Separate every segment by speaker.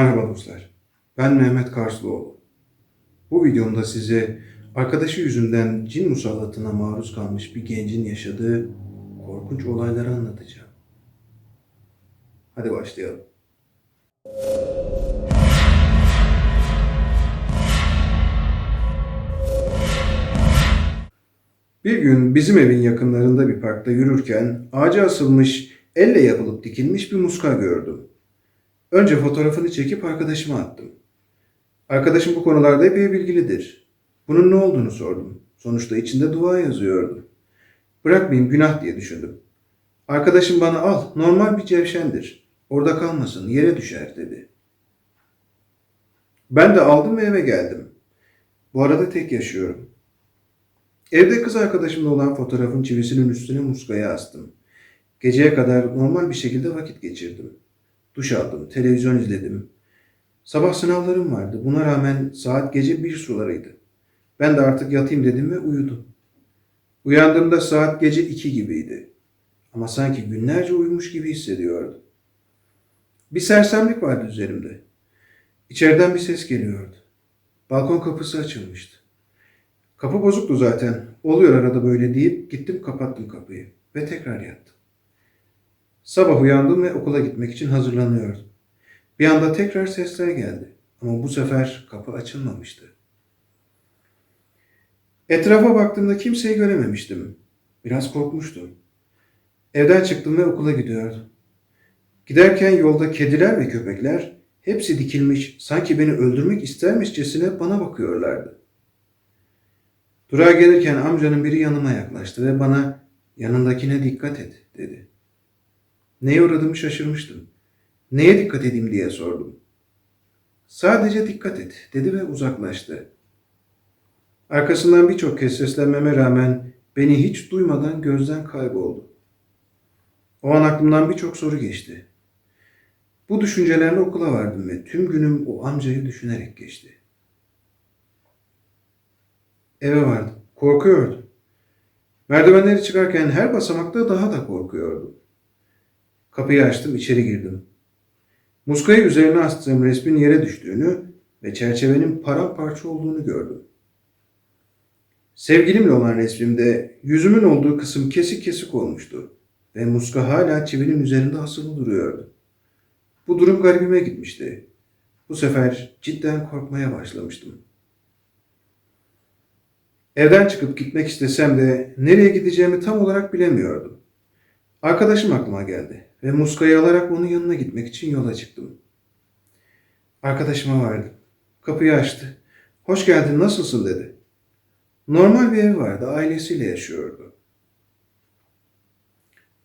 Speaker 1: Merhaba dostlar. Ben Mehmet Karslıoğlu. Bu videomda size arkadaşı yüzünden cin musallatına maruz kalmış bir gencin yaşadığı korkunç olayları anlatacağım. Hadi başlayalım. Bir gün bizim evin yakınlarında bir parkta yürürken ağaca asılmış, elle yapılıp dikilmiş bir muska gördüm. Önce fotoğrafını çekip arkadaşıma attım. Arkadaşım bu konularda epey bilgilidir. Bunun ne olduğunu sordum. Sonuçta içinde dua yazıyordu. Bırakmayayım günah diye düşündüm. Arkadaşım bana al normal bir cevşendir. Orada kalmasın yere düşer dedi. Ben de aldım ve eve geldim. Bu arada tek yaşıyorum. Evde kız arkadaşımla olan fotoğrafın çivisinin üstüne muskayı astım. Geceye kadar normal bir şekilde vakit geçirdim. Duş aldım, televizyon izledim. Sabah sınavlarım vardı. Buna rağmen saat gece bir sularıydı. Ben de artık yatayım dedim ve uyudum. Uyandığımda saat gece iki gibiydi. Ama sanki günlerce uyumuş gibi hissediyordum. Bir sersemlik vardı üzerimde. İçeriden bir ses geliyordu. Balkon kapısı açılmıştı. Kapı bozuktu zaten. Oluyor arada böyle deyip gittim kapattım kapıyı ve tekrar yattım. Sabah uyandım ve okula gitmek için hazırlanıyordum. Bir anda tekrar sesler geldi. Ama bu sefer kapı açılmamıştı. Etrafa baktığımda kimseyi görememiştim. Biraz korkmuştum. Evden çıktım ve okula gidiyordum. Giderken yolda kediler ve köpekler hepsi dikilmiş, sanki beni öldürmek istermişçesine bana bakıyorlardı. Durağa gelirken amcanın biri yanıma yaklaştı ve bana yanındakine dikkat et dedi. Neye uğradığımı şaşırmıştım. Neye dikkat edeyim diye sordum. Sadece dikkat et dedi ve uzaklaştı. Arkasından birçok kez seslenmeme rağmen beni hiç duymadan gözden kayboldu. O an aklımdan birçok soru geçti. Bu düşüncelerle okula vardım ve tüm günüm o amcayı düşünerek geçti. Eve vardım. Korkuyordum. Merdivenleri çıkarken her basamakta daha da korkuyordum. Kapıyı açtım, içeri girdim. Muskayı üzerine astığım resmin yere düştüğünü ve çerçevenin paramparça olduğunu gördüm. Sevgilimle olan resmimde yüzümün olduğu kısım kesik kesik olmuştu ve muska hala çivinin üzerinde asılı duruyordu. Bu durum garibime gitmişti. Bu sefer cidden korkmaya başlamıştım. Evden çıkıp gitmek istesem de nereye gideceğimi tam olarak bilemiyordum. Arkadaşım aklıma geldi ve muskayı alarak onun yanına gitmek için yola çıktım. Arkadaşıma vardım. Kapıyı açtı. Hoş geldin, nasılsın dedi. Normal bir ev vardı, ailesiyle yaşıyordu.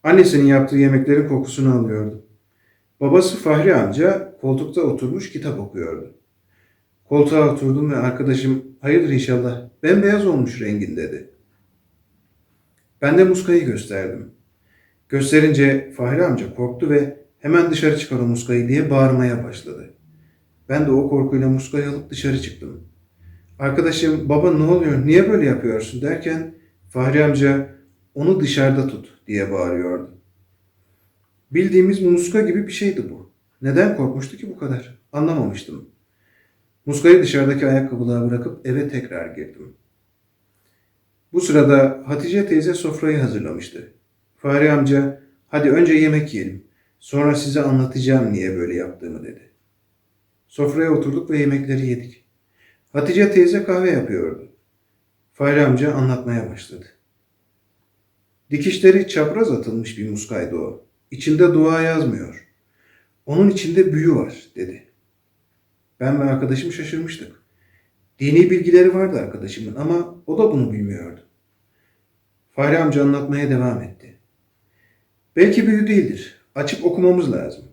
Speaker 1: Annesinin yaptığı yemeklerin kokusunu alıyordu. Babası Fahri amca koltukta oturmuş kitap okuyordu. Koltuğa oturdum ve arkadaşım hayırdır inşallah bembeyaz olmuş rengin dedi. Ben de muskayı gösterdim. Gösterince Fahri amca korktu ve hemen dışarı çıkar o muskayı diye bağırmaya başladı. Ben de o korkuyla muskayı alıp dışarı çıktım. Arkadaşım baba ne oluyor niye böyle yapıyorsun derken Fahri amca onu dışarıda tut diye bağırıyordu. Bildiğimiz muska gibi bir şeydi bu. Neden korkmuştu ki bu kadar? Anlamamıştım. Muskayı dışarıdaki ayakkabılığa bırakıp eve tekrar girdim. Bu sırada Hatice teyze sofrayı hazırlamıştı. Fahri amca, hadi önce yemek yiyelim. Sonra size anlatacağım niye böyle yaptığımı dedi. Sofraya oturduk ve yemekleri yedik. Hatice teyze kahve yapıyordu. Fahri amca anlatmaya başladı. Dikişleri çapraz atılmış bir muskaydı o. İçinde dua yazmıyor. Onun içinde büyü var dedi. Ben ve arkadaşım şaşırmıştık. Dini bilgileri vardı arkadaşımın ama o da bunu bilmiyordu. Fahri amca anlatmaya devam etti. Belki büyü değildir. Açıp okumamız lazım.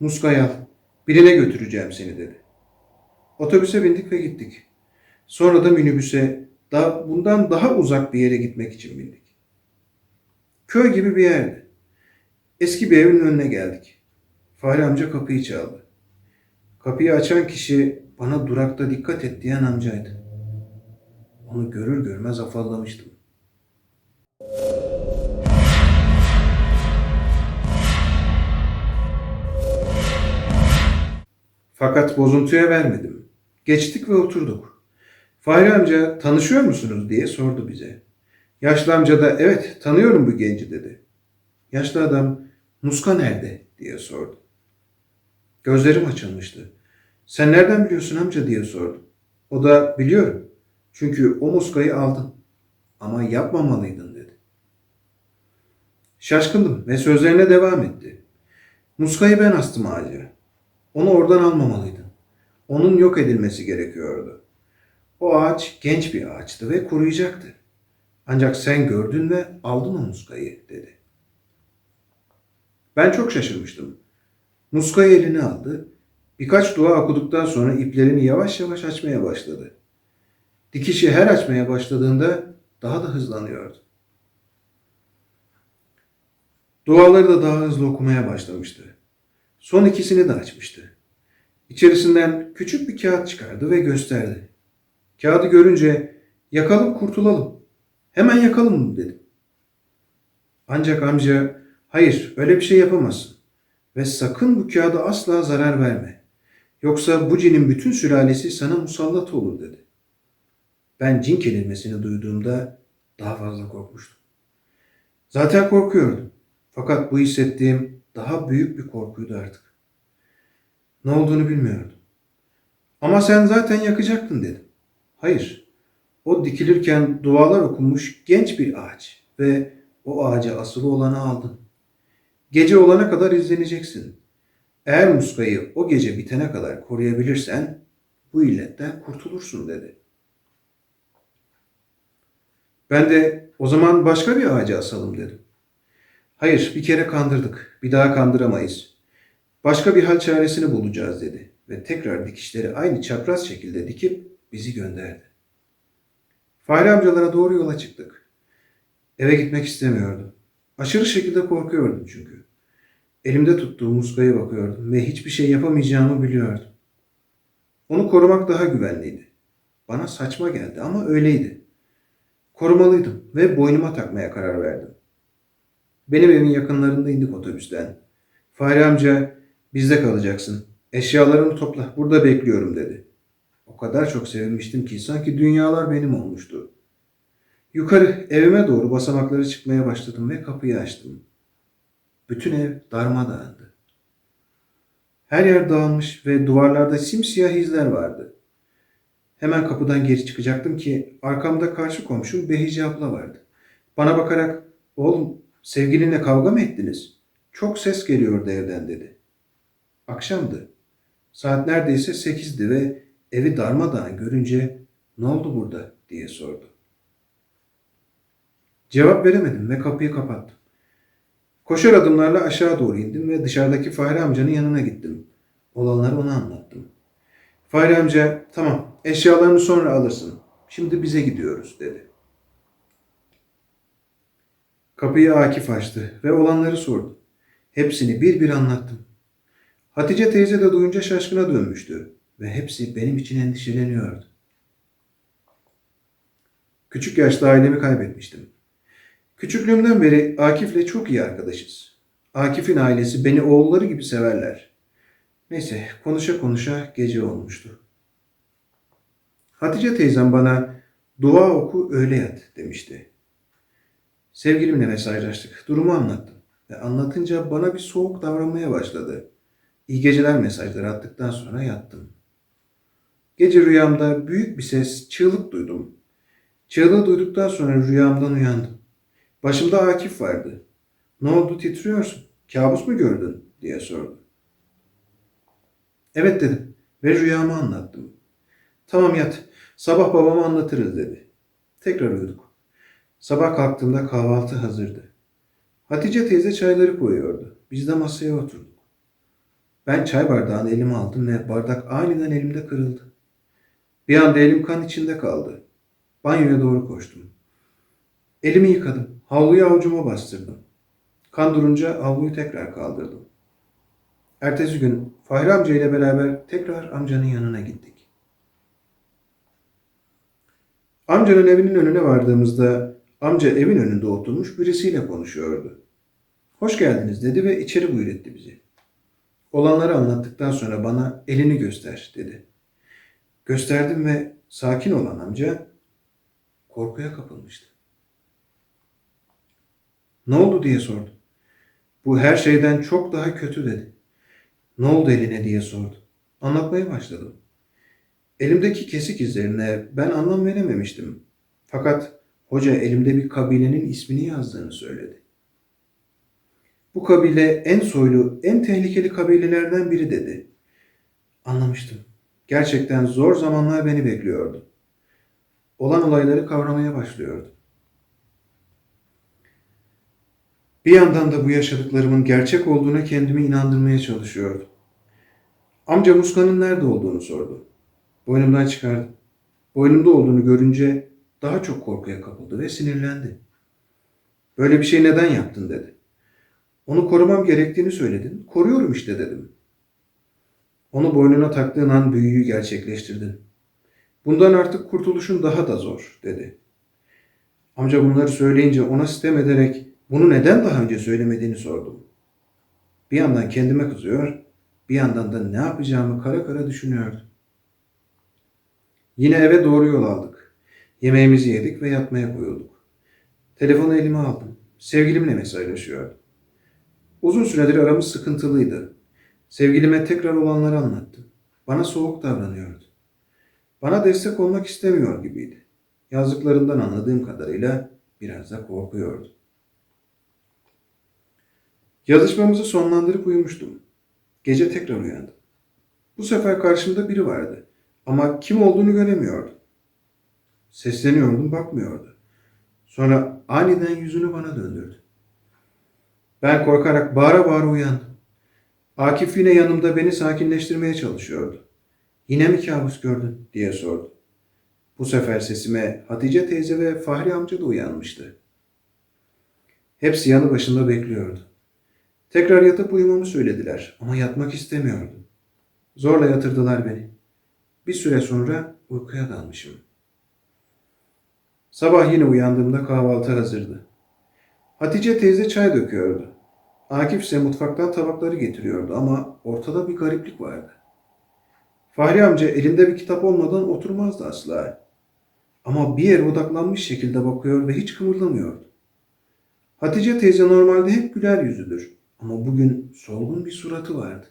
Speaker 1: Muskayı al. Birine götüreceğim seni dedi. Otobüse bindik ve gittik. Sonra da minibüse da bundan daha uzak bir yere gitmek için bindik. Köy gibi bir yerdi. Eski bir evin önüne geldik. Fahri amca kapıyı çaldı. Kapıyı açan kişi bana durakta dikkat et diyen amcaydı. Onu görür görmez afallamıştım. Fakat bozuntuya vermedim. Geçtik ve oturduk. Fahri amca tanışıyor musunuz diye sordu bize. Yaşlı amca da evet tanıyorum bu genci dedi. Yaşlı adam muska nerede diye sordu. Gözlerim açılmıştı. Sen nereden biliyorsun amca diye sordu. O da biliyorum. Çünkü o muskayı aldın. Ama yapmamalıydın dedi. Şaşkındım ve sözlerine devam etti. Muskayı ben astım ağaca. Onu oradan almamalıydın. Onun yok edilmesi gerekiyordu. O ağaç genç bir ağaçtı ve kuruyacaktı. Ancak sen gördün ve aldın o muskayı dedi. Ben çok şaşırmıştım. Muskayı eline aldı. Birkaç dua okuduktan sonra iplerini yavaş yavaş açmaya başladı. Dikişi her açmaya başladığında daha da hızlanıyordu. Duaları da daha hızlı okumaya başlamıştı. Son ikisini de açmıştı. İçerisinden küçük bir kağıt çıkardı ve gösterdi. Kağıdı görünce yakalım kurtulalım. Hemen yakalım dedim. Ancak amca hayır öyle bir şey yapamazsın. Ve sakın bu kağıda asla zarar verme. Yoksa bu cinin bütün sülalesi sana musallat olur dedi. Ben cin kelimesini duyduğumda daha fazla korkmuştum. Zaten korkuyordum. Fakat bu hissettiğim daha büyük bir korkuydu artık. Ne olduğunu bilmiyordum. Ama sen zaten yakacaktın dedim. Hayır. O dikilirken dualar okunmuş genç bir ağaç ve o ağaca asılı olanı aldın. Gece olana kadar izleneceksin. Eğer muskayı o gece bitene kadar koruyabilirsen bu illetten kurtulursun dedi. Ben de o zaman başka bir ağaca asalım dedim. Hayır bir kere kandırdık. Bir daha kandıramayız. Başka bir hal çaresini bulacağız dedi. Ve tekrar dikişleri aynı çapraz şekilde dikip bizi gönderdi. Fahri amcalara doğru yola çıktık. Eve gitmek istemiyordum. Aşırı şekilde korkuyordum çünkü. Elimde tuttuğum muskaya bakıyordum ve hiçbir şey yapamayacağımı biliyordum. Onu korumak daha güvenliydi. Bana saçma geldi ama öyleydi. Korumalıydım ve boynuma takmaya karar verdim. Benim evin yakınlarında indik otobüsten. Fahri amca bizde kalacaksın. Eşyalarını topla burada bekliyorum dedi. O kadar çok sevinmiştim ki sanki dünyalar benim olmuştu. Yukarı evime doğru basamakları çıkmaya başladım ve kapıyı açtım. Bütün ev darmadağındı. Her yer dağılmış ve duvarlarda simsiyah izler vardı. Hemen kapıdan geri çıkacaktım ki arkamda karşı komşum Behice abla vardı. Bana bakarak oğlum sevgilinle kavga mı ettiniz? Çok ses geliyordu evden dedi. Akşamdı. Saat neredeyse sekizdi ve evi darmadağın görünce ne oldu burada diye sordu. Cevap veremedim ve kapıyı kapattım. Koşar adımlarla aşağı doğru indim ve dışarıdaki Fahri amcanın yanına gittim. Olanları ona anlattım. Fahri amca tamam eşyalarını sonra alırsın. Şimdi bize gidiyoruz dedi. Kapıyı Akif açtı ve olanları sordu. Hepsini bir bir anlattım. Hatice teyze de duyunca şaşkına dönmüştü ve hepsi benim için endişeleniyordu. Küçük yaşta ailemi kaybetmiştim. Küçüklüğümden beri Akif'le çok iyi arkadaşız. Akif'in ailesi beni oğulları gibi severler. Neyse konuşa konuşa gece olmuştu. Hatice teyzem bana dua oku öyle yat demişti. Sevgilimle mesajlaştık. Durumu anlattım. Ve anlatınca bana bir soğuk davranmaya başladı. İyi geceler mesajları attıktan sonra yattım. Gece rüyamda büyük bir ses, çığlık duydum. Çığlığı duyduktan sonra rüyamdan uyandım. Başımda Akif vardı. Ne oldu titriyorsun? Kabus mu gördün? diye sordu. Evet dedim ve rüyamı anlattım. Tamam yat. Sabah babama anlatırız dedi. Tekrar uyuduk. Sabah kalktığımda kahvaltı hazırdı. Hatice teyze çayları koyuyordu. Biz de masaya oturduk. Ben çay bardağını elime aldım ve bardak aniden elimde kırıldı. Bir anda elim kan içinde kaldı. Banyoya doğru koştum. Elimi yıkadım. Havluyu avucuma bastırdım. Kan durunca havluyu tekrar kaldırdım. Ertesi gün Fahri amca ile beraber tekrar amcanın yanına gittik. Amcanın evinin önüne vardığımızda amca evin önünde oturmuş birisiyle konuşuyordu. Hoş geldiniz dedi ve içeri buyur etti bizi. Olanları anlattıktan sonra bana elini göster dedi. Gösterdim ve sakin olan amca korkuya kapılmıştı. Ne oldu diye sordum. Bu her şeyden çok daha kötü dedi. Ne oldu eline diye sordu. Anlatmaya başladım. Elimdeki kesik izlerine ben anlam verememiştim. Fakat hoca elimde bir kabilenin ismini yazdığını söyledi. Bu kabile en soylu, en tehlikeli kabilelerden biri dedi. Anlamıştım. Gerçekten zor zamanlar beni bekliyordu. Olan olayları kavramaya başlıyordum. Bir yandan da bu yaşadıklarımın gerçek olduğuna kendimi inandırmaya çalışıyordum. Amca Muska'nın nerede olduğunu sordu. Boynumdan çıkardım. Boynumda olduğunu görünce daha çok korkuya kapıldı ve sinirlendi. Böyle bir şey neden yaptın dedi. Onu korumam gerektiğini söyledin. Koruyorum işte dedim. Onu boynuna taktığın an büyüyü gerçekleştirdin. Bundan artık kurtuluşun daha da zor dedi. Amca bunları söyleyince ona sitem ederek bunu neden daha önce söylemediğini sordum. Bir yandan kendime kızıyor, bir yandan da ne yapacağımı kara kara düşünüyordum. Yine eve doğru yol aldık. Yemeğimizi yedik ve yatmaya koyulduk. Telefonu elime aldım. Sevgilimle mesajlaşıyordum. Uzun süredir aramız sıkıntılıydı. Sevgilime tekrar olanları anlattım. Bana soğuk davranıyordu. Bana destek olmak istemiyor gibiydi. Yazdıklarından anladığım kadarıyla biraz da korkuyordu. Yazışmamızı sonlandırıp uyumuştum. Gece tekrar uyandım. Bu sefer karşımda biri vardı ama kim olduğunu göremiyordum. Sesleniyordum, bakmıyordu. Sonra aniden yüzünü bana döndürdü. Ben korkarak bağıra bağıra uyandım. Akif yine yanımda beni sakinleştirmeye çalışıyordu. Yine mi kabus gördün diye sordu. Bu sefer sesime Hatice teyze ve Fahri amca da uyanmıştı. Hepsi yanı başında bekliyordu. Tekrar yatıp uyumamı söylediler ama yatmak istemiyordum. Zorla yatırdılar beni. Bir süre sonra uykuya dalmışım. Sabah yine uyandığımda kahvaltı hazırdı. Hatice teyze çay döküyordu. Akif ise mutfaktan tabakları getiriyordu ama ortada bir gariplik vardı. Fahri amca elinde bir kitap olmadan oturmazdı asla. Ama bir yere odaklanmış şekilde bakıyor ve hiç kımıldamıyordu. Hatice teyze normalde hep güler yüzüdür ama bugün solgun bir suratı vardı.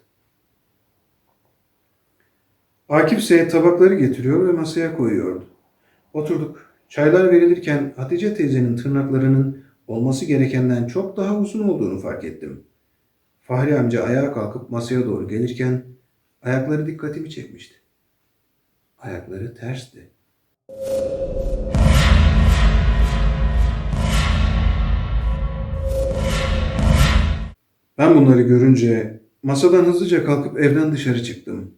Speaker 1: Akif ise tabakları getiriyor ve masaya koyuyordu. Oturduk. Çaylar verilirken Hatice teyzenin tırnaklarının olması gerekenden çok daha uzun olduğunu fark ettim. Fahri amca ayağa kalkıp masaya doğru gelirken ayakları dikkatimi çekmişti. Ayakları tersti. Ben bunları görünce masadan hızlıca kalkıp evden dışarı çıktım.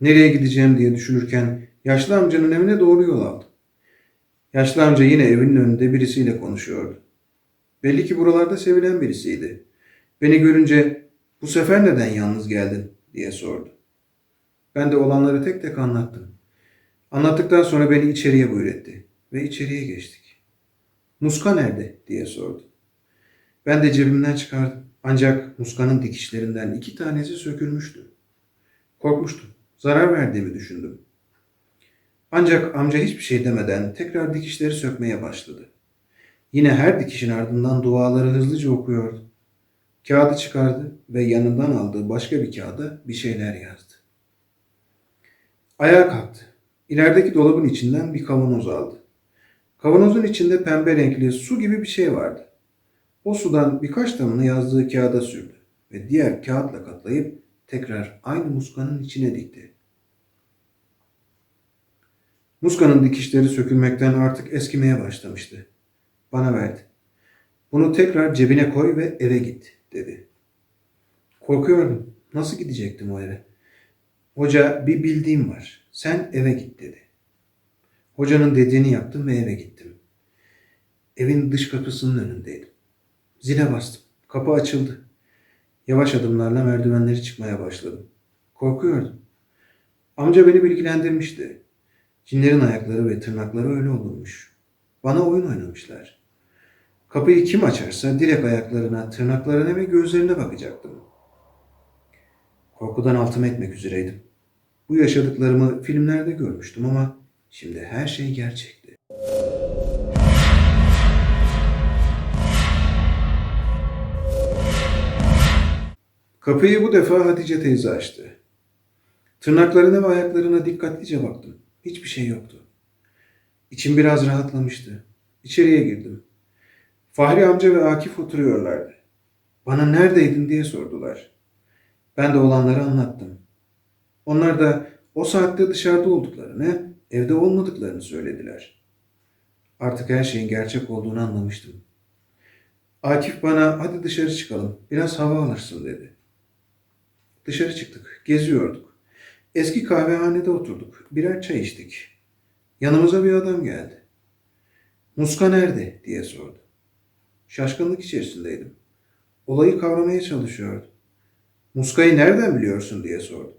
Speaker 1: Nereye gideceğim diye düşünürken yaşlı amcanın evine doğru yol aldım. Yaşlı amca yine evinin önünde birisiyle konuşuyordu. Belli ki buralarda sevilen birisiydi. Beni görünce bu sefer neden yalnız geldin diye sordu. Ben de olanları tek tek anlattım. Anlattıktan sonra beni içeriye buyur etti ve içeriye geçtik. Muska nerede diye sordu. Ben de cebimden çıkardım. Ancak muskanın dikişlerinden iki tanesi sökülmüştü. Korkmuştum. Zarar verdiğimi düşündüm. Ancak amca hiçbir şey demeden tekrar dikişleri sökmeye başladı. Yine her dikişin ardından duaları hızlıca okuyordu. Kağıdı çıkardı ve yanından aldığı başka bir kağıda bir şeyler yazdı. Ayağa kalktı. İlerideki dolabın içinden bir kavanoz aldı. Kavanozun içinde pembe renkli su gibi bir şey vardı. O sudan birkaç damla yazdığı kağıda sürdü ve diğer kağıtla katlayıp tekrar aynı muskanın içine dikti. Muskanın dikişleri sökülmekten artık eskimeye başlamıştı. Bana verdi. Bunu tekrar cebine koy ve eve git dedi. Korkuyordum. Nasıl gidecektim o eve? Hoca bir bildiğim var. Sen eve git dedi. Hocanın dediğini yaptım ve eve gittim. Evin dış kapısının önündeydim. Zile bastım. Kapı açıldı. Yavaş adımlarla merdivenleri çıkmaya başladım. Korkuyordum. Amca beni bilgilendirmişti. Cinlerin ayakları ve tırnakları öyle olurmuş. Bana oyun oynamışlar. Kapıyı kim açarsa direkt ayaklarına, tırnaklarına ve gözlerine bakacaktım. Korkudan altımı etmek üzereydim. Bu yaşadıklarımı filmlerde görmüştüm ama şimdi her şey gerçekti. Kapıyı bu defa Hatice teyze açtı. Tırnaklarına ve ayaklarına dikkatlice baktım. Hiçbir şey yoktu. İçim biraz rahatlamıştı. İçeriye girdim. Fahri amca ve Akif oturuyorlardı. Bana neredeydin diye sordular. Ben de olanları anlattım. Onlar da o saatte dışarıda olduklarını, evde olmadıklarını söylediler. Artık her şeyin gerçek olduğunu anlamıştım. Akif bana hadi dışarı çıkalım, biraz hava alırsın dedi. Dışarı çıktık, geziyorduk. Eski kahvehanede oturduk, birer çay içtik. Yanımıza bir adam geldi. Muska nerede diye sordu. Şaşkınlık içerisindeydim. Olayı kavramaya çalışıyordu. Muska'yı nereden biliyorsun diye sordu.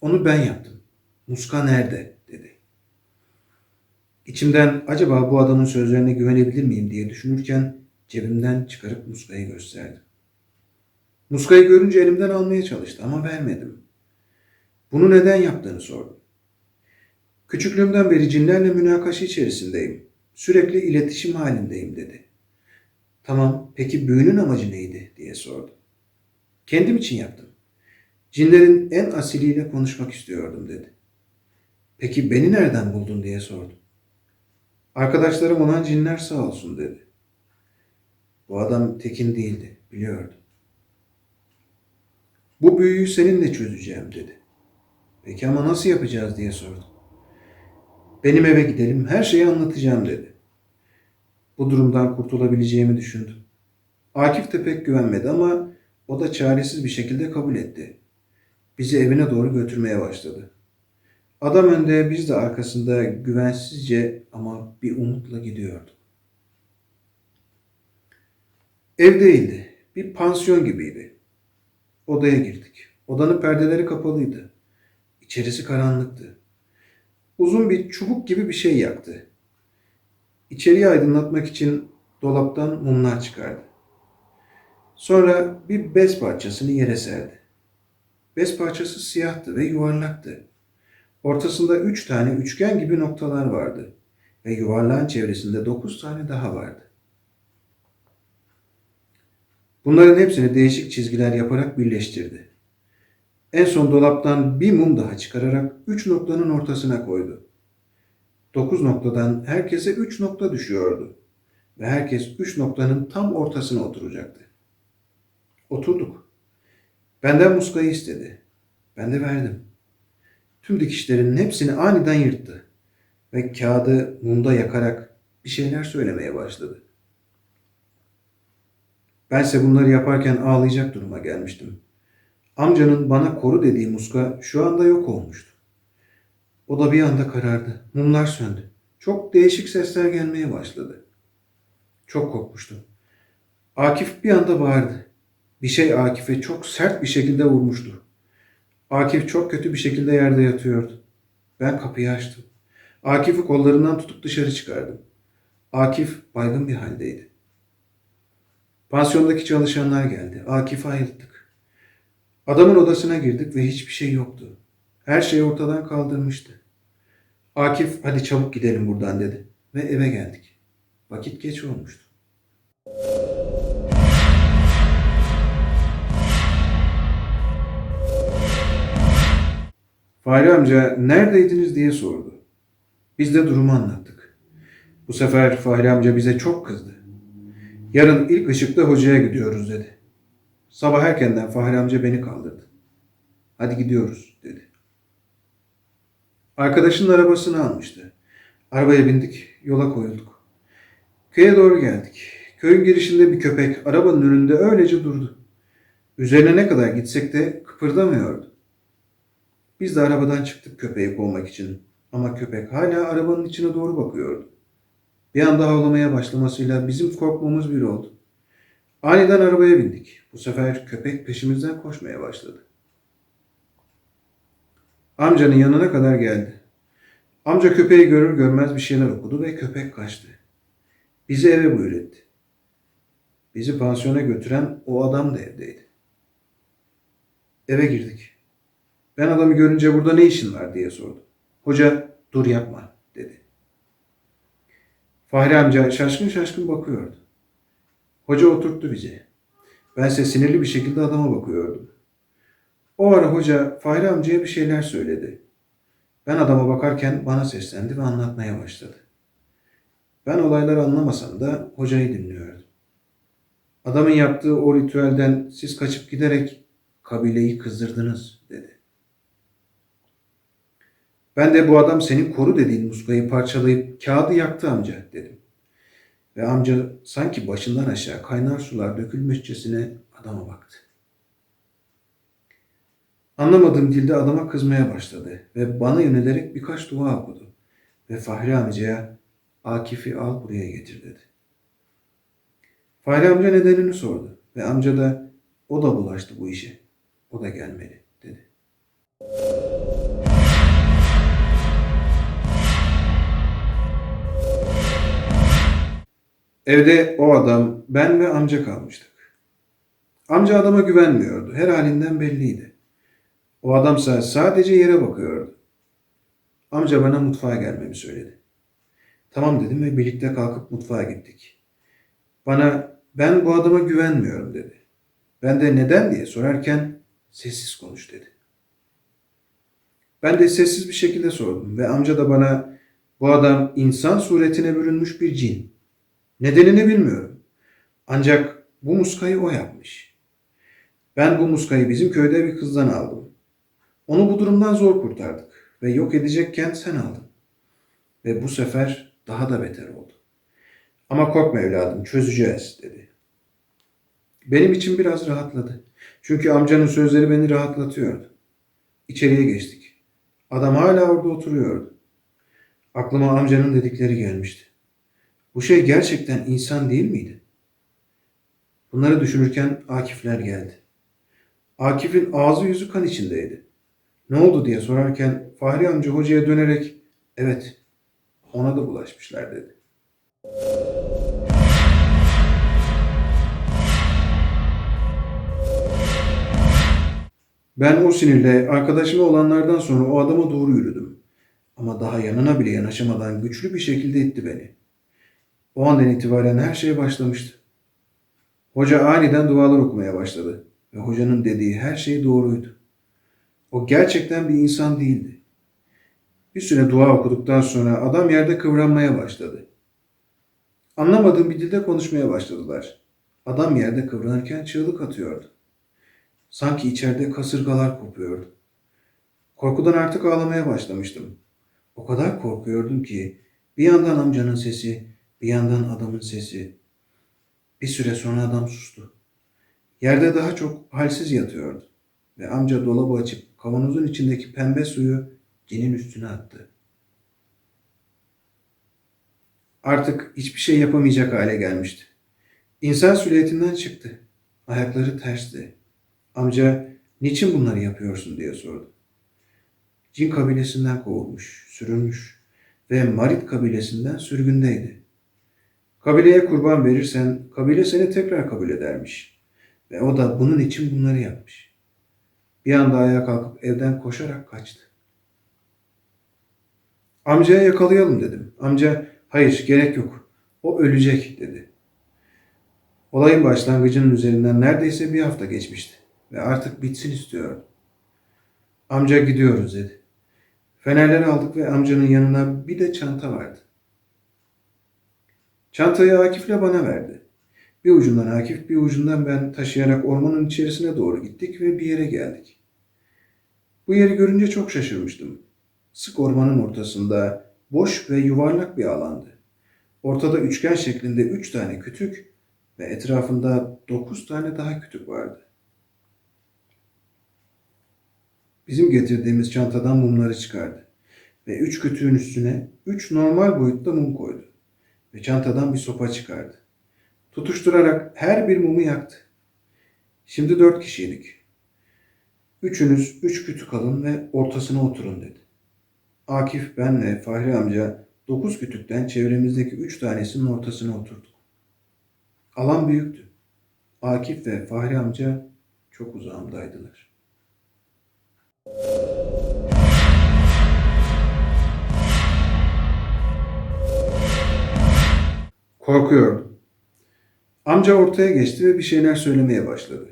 Speaker 1: Onu ben yaptım. Muska nerede dedi. İçimden acaba bu adamın sözlerine güvenebilir miyim diye düşünürken cebimden çıkarıp Muska'yı gösterdim. Muska'yı görünce elimden almaya çalıştı ama vermedim. Bunu neden yaptığını sordum. Küçüklüğümden beri cinlerle münakaşa içerisindeyim. Sürekli iletişim halindeyim dedi. Tamam, peki büyünün amacı neydi diye sordu. Kendim için yaptım. Cinlerin en asiliyle konuşmak istiyordum dedi. Peki beni nereden buldun diye sordum. Arkadaşlarım olan cinler sağ olsun dedi. Bu adam tekin değildi, biliyordu. Bu büyüyü seninle çözeceğim dedi. Peki ama nasıl yapacağız diye sordum. Benim eve gidelim, her şeyi anlatacağım dedi. Bu durumdan kurtulabileceğimi düşündüm. Akif de pek güvenmedi ama o da çaresiz bir şekilde kabul etti. Bizi evine doğru götürmeye başladı. Adam önde, biz de arkasında güvensizce ama bir umutla gidiyorduk. Ev değildi, bir pansiyon gibiydi. Odaya girdik. Odanın perdeleri kapalıydı. İçerisi karanlıktı. Uzun bir çubuk gibi bir şey yaktı. İçeriği aydınlatmak için dolaptan mumlar çıkardı. Sonra bir bez parçasını yere serdi. Bez parçası siyahtı ve yuvarlaktı. Ortasında üç tane üçgen gibi noktalar vardı ve yuvarlağın çevresinde dokuz tane daha vardı. Bunların hepsini değişik çizgiler yaparak birleştirdi. En son dolaptan bir mum daha çıkararak üç noktanın ortasına koydu. Dokuz noktadan herkese üç nokta düşüyordu ve herkes üç noktanın tam ortasına oturacaktı. Oturduk. Benden muskayı istedi. Ben de verdim. Tüm dikişlerinin hepsini aniden yırttı ve kağıdı mumda yakarak bir şeyler söylemeye başladı. Bense bunları yaparken ağlayacak duruma gelmiştim. Amcanın bana koru dediği muska şu anda yok olmuştu. O da bir anda karardı. Mumlar söndü. Çok değişik sesler gelmeye başladı. Çok korkmuştum. Akif bir anda bağırdı. Bir şey Akif'e çok sert bir şekilde vurmuştu. Akif çok kötü bir şekilde yerde yatıyordu. Ben kapıyı açtım. Akif'i kollarından tutup dışarı çıkardım. Akif baygın bir haldeydi. Pansiyondaki çalışanlar geldi. Akif'i ayılttık. Adamın odasına girdik ve hiçbir şey yoktu. Her şeyi ortadan kaldırmıştı. Akif hadi çabuk gidelim buradan dedi ve eve geldik. Vakit geç olmuştu. Fahri amca neredeydiniz diye sordu. Biz de durumu anlattık. Bu sefer Fahri amca bize çok kızdı. Yarın ilk ışıkta hocaya gidiyoruz dedi. Sabah erkenden Fahri amca beni kaldırdı. Hadi gidiyoruz dedi. Arkadaşının arabasını almıştı. Arabaya bindik, yola koyulduk. Köye doğru geldik. Köyün girişinde bir köpek arabanın önünde öylece durdu. Üzerine ne kadar gitsek de kıpırdamıyordu. Biz de arabadan çıktık köpeği kovmak için. Ama köpek hala arabanın içine doğru bakıyordu. Bir anda havlamaya başlamasıyla bizim korkmamız bir oldu. Aniden arabaya bindik. Bu sefer köpek peşimizden koşmaya başladı. Amcanın yanına kadar geldi. Amca köpeği görür görmez bir şeyler okudu ve köpek kaçtı. Bizi eve buyur etti. Bizi pansiyona götüren o adam da evdeydi. Eve girdik. Ben adamı görünce burada ne işin var diye sordum. Hoca dur yapma dedi. Fahri amca şaşkın şaşkın bakıyordu. Hoca oturttu bizi. Bense sinirli bir şekilde adama bakıyordum. O ara hoca Fahri amcaya bir şeyler söyledi. Ben adama bakarken bana seslendi ve anlatmaya başladı. Ben olayları anlamasam da hocayı dinliyordum. Adamın yaptığı o ritüelden siz kaçıp giderek kabileyi kızdırdınız dedi. Ben de bu adam senin koru dediğin muskayı parçalayıp kağıdı yaktı amca dedim. Ve amca sanki başından aşağı kaynar sular dökülmüşçesine adama baktı. Anlamadığım dilde adama kızmaya başladı ve bana yönelerek birkaç dua okudu. Ve Fahri amcaya Akif'i al buraya getir dedi. Fahri amca nedenini sordu ve amca da o da bulaştı bu işe. O da gelmeli dedi. Evde o adam, ben ve amca kalmıştık. Amca adama güvenmiyordu. Her halinden belliydi. O adamsa sadece yere bakıyordu. Amca bana mutfağa gelmemi söyledi. Tamam dedim ve birlikte kalkıp mutfağa gittik. Bana ben bu adama güvenmiyorum dedi. Ben de neden diye sorarken sessiz konuş dedi. Ben de sessiz bir şekilde sordum ve amca da bana bu adam insan suretine bürünmüş bir cin. Nedenini bilmiyorum. Ancak bu muskayı o yapmış. Ben bu muskayı bizim köyde bir kızdan aldım. Onu bu durumdan zor kurtardık ve yok edecekken sen aldın. Ve bu sefer daha da beter oldu. Ama korkma evladım çözeceğiz dedi. Benim için biraz rahatladı. Çünkü amcanın sözleri beni rahatlatıyordu. İçeriye geçtik. Adam hala orada oturuyordu. Aklıma amcanın dedikleri gelmişti. Bu şey gerçekten insan değil miydi? Bunları düşünürken Akifler geldi. Akif'in ağzı yüzü kan içindeydi. Ne oldu diye sorarken Fahri amca hocaya dönerek evet ona da bulaşmışlar dedi. Ben o sinirle arkadaşıma olanlardan sonra o adama doğru yürüdüm. Ama daha yanına bile yanaşamadan güçlü bir şekilde itti beni. O andan itibaren her şey başlamıştı. Hoca aniden dualar okumaya başladı ve hocanın dediği her şey doğruydu. O gerçekten bir insan değildi. Bir süre dua okuduktan sonra adam yerde kıvranmaya başladı. Anlamadığım bir dilde konuşmaya başladılar. Adam yerde kıvranırken çığlık atıyordu. Sanki içeride kasırgalar kopuyordu. Korkudan artık ağlamaya başlamıştım. O kadar korkuyordum ki bir yandan amcanın sesi, bir yandan adamın sesi. Bir süre sonra adam sustu. Yerde daha çok halsiz yatıyordu ve amca dolabı açıp kavanozun içindeki pembe suyu cinin üstüne attı. Artık hiçbir şey yapamayacak hale gelmişti. İnsan silüetinden çıktı. Ayakları tersti. Amca niçin bunları yapıyorsun diye sordu. Cin kabilesinden kovulmuş, sürülmüş ve Marit kabilesinden sürgündeydi. Kabileye kurban verirsen kabile seni tekrar kabul edermiş. Ve o da bunun için bunları yapmış. Bir anda ayağa kalkıp evden koşarak kaçtı. Amcaya yakalayalım dedim. Amca hayır gerek yok. O ölecek dedi. Olayın başlangıcının üzerinden neredeyse bir hafta geçmişti ve artık bitsin istiyorum. Amca gidiyoruz dedi. Fenerleri aldık ve amcanın yanına bir de çanta vardı. Çantayı Akif'le bana verdi. Bir ucundan Akif, bir ucundan ben taşıyarak ormanın içerisine doğru gittik ve bir yere geldik. Bu yeri görünce çok şaşırmıştım. Sık ormanın ortasında boş ve yuvarlak bir alandı. Ortada üçgen şeklinde üç tane kütük ve etrafında dokuz tane daha kütük vardı. Bizim getirdiğimiz çantadan mumları çıkardı ve üç kütüğün üstüne üç normal boyutta mum koydu ve çantadan bir sopa çıkardı. Tutuşturarak her bir mumu yaktı. Şimdi dört kişiydik. Üçünüz üç kütük alın ve ortasına oturun dedi. Akif, ben ve Fahri amca dokuz kütükten çevremizdeki üç tanesinin ortasına oturduk. Alan büyüktü. Akif ve Fahri amca çok uzağımdaydılar. Korkuyordum. Amca ortaya geçti ve bir şeyler söylemeye başladı.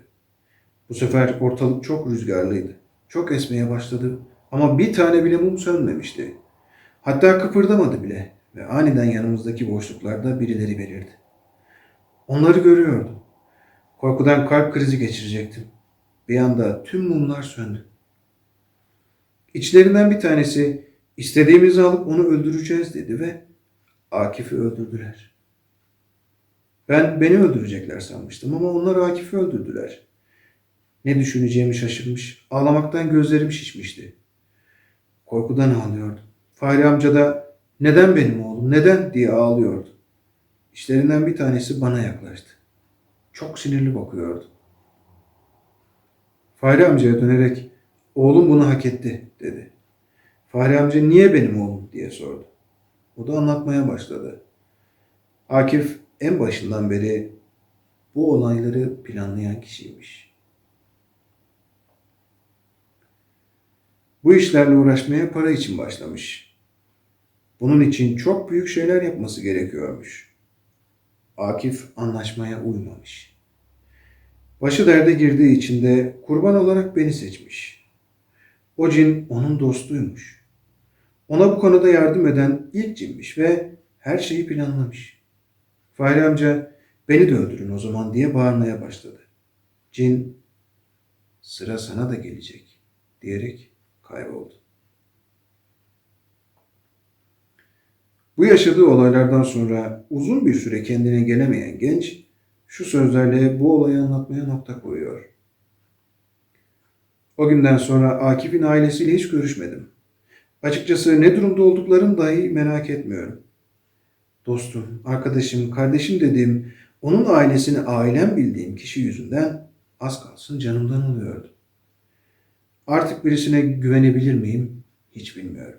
Speaker 1: Bu sefer ortalık çok rüzgarlıydı. Çok esmeye başladı ama bir tane bile mum sönmemişti. Hatta kıpırdamadı bile ve aniden yanımızdaki boşluklarda birileri belirdi. Onları görüyordum. Korkudan kalp krizi geçirecektim. Bir anda tüm mumlar söndü. İçlerinden bir tanesi istediğimizi alıp onu öldüreceğiz dedi ve Akif'i öldürdüler. Ben beni öldürecekler sanmıştım ama onlar Akif'i öldürdüler. Ne düşüneceğimi şaşırmış, ağlamaktan gözlerim şişmişti. Korkudan ağlıyordum. Fahri amca da neden benim oğlum, neden diye ağlıyordu. İşlerinden bir tanesi bana yaklaştı. Çok sinirli bakıyordu. Fahri amcaya dönerek oğlum bunu hak etti dedi. Fahri amca niye benim oğlum diye sordu. O da anlatmaya başladı. Akif en başından beri bu olayları planlayan kişiymiş. Bu işlerle uğraşmaya para için başlamış. Bunun için çok büyük şeyler yapması gerekiyormuş. Akif anlaşmaya uymamış. Başı derde girdiği için de kurban olarak beni seçmiş. O cin onun dostuymuş. Ona bu konuda yardım eden ilk cinmiş ve her şeyi planlamış. Fahri amca beni de öldürün o zaman diye bağırmaya başladı. Cin sıra sana da gelecek diyerek kayboldu. Bu yaşadığı olaylardan sonra uzun bir süre kendine gelemeyen genç şu sözlerle bu olayı anlatmaya nokta koyuyor. O günden sonra Akif'in ailesiyle hiç görüşmedim. Açıkçası ne durumda olduklarını dahi merak etmiyorum. Dostum, arkadaşım, kardeşim dediğim, onun ailesini ailem bildiğim kişi yüzünden az kalsın canımdan alıyordu. Artık birisine güvenebilir miyim hiç bilmiyorum.